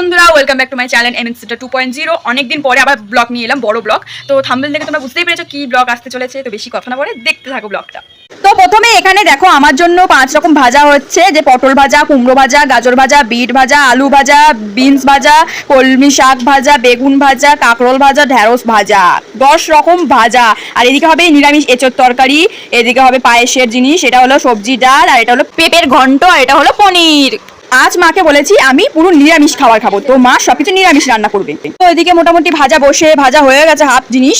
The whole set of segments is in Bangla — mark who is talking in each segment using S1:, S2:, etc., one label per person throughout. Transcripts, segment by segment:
S1: বন্ধুরা welcome back to my channel M এক্সিটা two point zero অনেকদিন পরে আবার ব্লগ নিয়ে এলাম, বড় ব্লগ। তো থাম্বেল দেখে তোমরা বুঝতেই পেরেছ কি ব্লগ আসতে চলেছে, তো বেশি কথা না বলে দেখতে থাকো ব্লগটা। তো প্রথমে এখানে দেখো, আমার জন্য পাঁচ রকম ভাজা হচ্ছে, যে পটল ভাজা, কুমড়ো ভাজা, গাজর ভাজা, বিট ভাজা, আলু ভাজা, বিনস ভাজা, কলমি শাক ভাজা, বেগুন ভাজা, কাঁকরোল ভাজা, ঢ্যাঁড়স ভাজা। দশ রকম ভাজা। আর এদিকে হবে নিরামিষ এঁচোর তরকারি, এদিকে হবে পায়েসের জিনিস, এটা হলো সবজি ডাল, আর এটা হলো পেঁপের ঘন্ট, আর এটা হলো পনির। আজ মাকে বলেছি, আমি পুরো নিরামিষ খাবার খাব। তো মা সবকিছু নিরামিষ রান্না করবে। তো এদিকে মোটামুটি ভাজা বসে, ভাজা হয়ে গেছে হাফ জিনিস,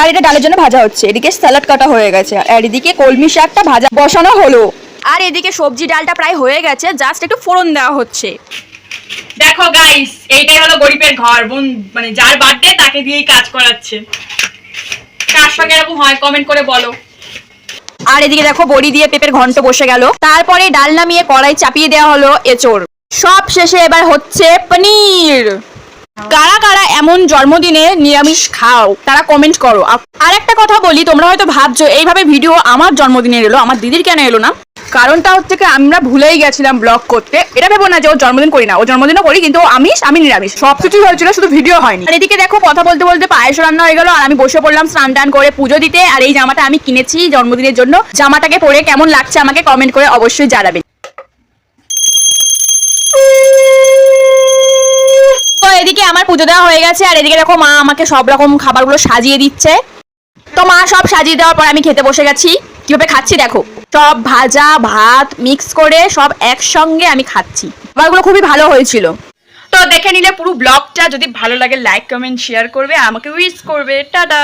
S1: আর এটা ডালের জন্য ভাজা হচ্ছে। এদিকে স্যালাড কাটা হয়ে গেছে, আর এদিকে কলমি শাকটা ভাজা বসানো হলো। আর এদিকে সবজি ডালটা প্রায় হয়ে গেছে জাস্ট একটু ফোড়ন দেওয়া হচ্ছে।
S2: দেখো গাইস এইটাই হলো গরিবের ঘর। বোন মানে যার বার্থডে তাকে দিয়েই কাজ করাচ্ছে। কার সঙ্গে এরকম হয় কমেন্ট করে বলো।
S1: আর এদিকে দেখো বড়ি দিয়ে পেঁপের ঘন্ট বসে গেল। তারপরে ডাল নামিয়ে কড়াই চাপিয়ে দেওয়া হলো এচোর সব শেষে এবার হচ্ছে পনির। কারা কারা এমন জন্মদিনে নিরামিষ খাও, তারা কমেন্ট করো। আর একটা কথা বলি, তোমরা হয়তো ভাবছ, এইভাবে ভিডিও আমার জন্মদিনে এলো, আমার দিদির কেন এলো না? কারণটা হচ্ছে কি, আমরা ভুলেই গেছিলাম ব্লগ করতে। এটা ভেবো না যে ওর জন্মদিন করি না, ও জন্মদিনও করি, কিন্তু আমিষ, আমি নিরামিষ। সব কিছুই হয়েছিল, শুধু ভিডিও হয়নি। আর এদিকে দেখো, কথা বলতে বলতে পায়েস রান্না হয়ে গেল, আর আমি বসে পড়লাম স্নান টান করে পুজো দিতে, আর এই জামাটা আমি কিনেছি জন্মদিনের জন্য। জামাটাকে পরে কেমন লাগছে আমাকে কমেন্ট করে অবশ্যই জানাবেন তো এদিকে আমার পুজো দেওয়া হয়ে গেছে, আর এদিকে দেখো মা আমাকে সব রকম খাবারগুলো সাজিয়ে দিচ্ছে। তো মা সব সাজিয়ে দেওয়ার পর আমি খেতে বসে গেছি। কীভাবে খাচ্ছি দেখো। সব ভাজা ভাত মিক্স করে সব একসঙ্গে আমি খাচ্ছি। খাবারগুলো খুবই ভালো হয়েছিল। তো দেখে নিলে পুরো ব্লগটা যদি ভালো লাগে লাইক কমেন্ট শেয়ার করবে। আমাকে উইশ করবে। টাটা!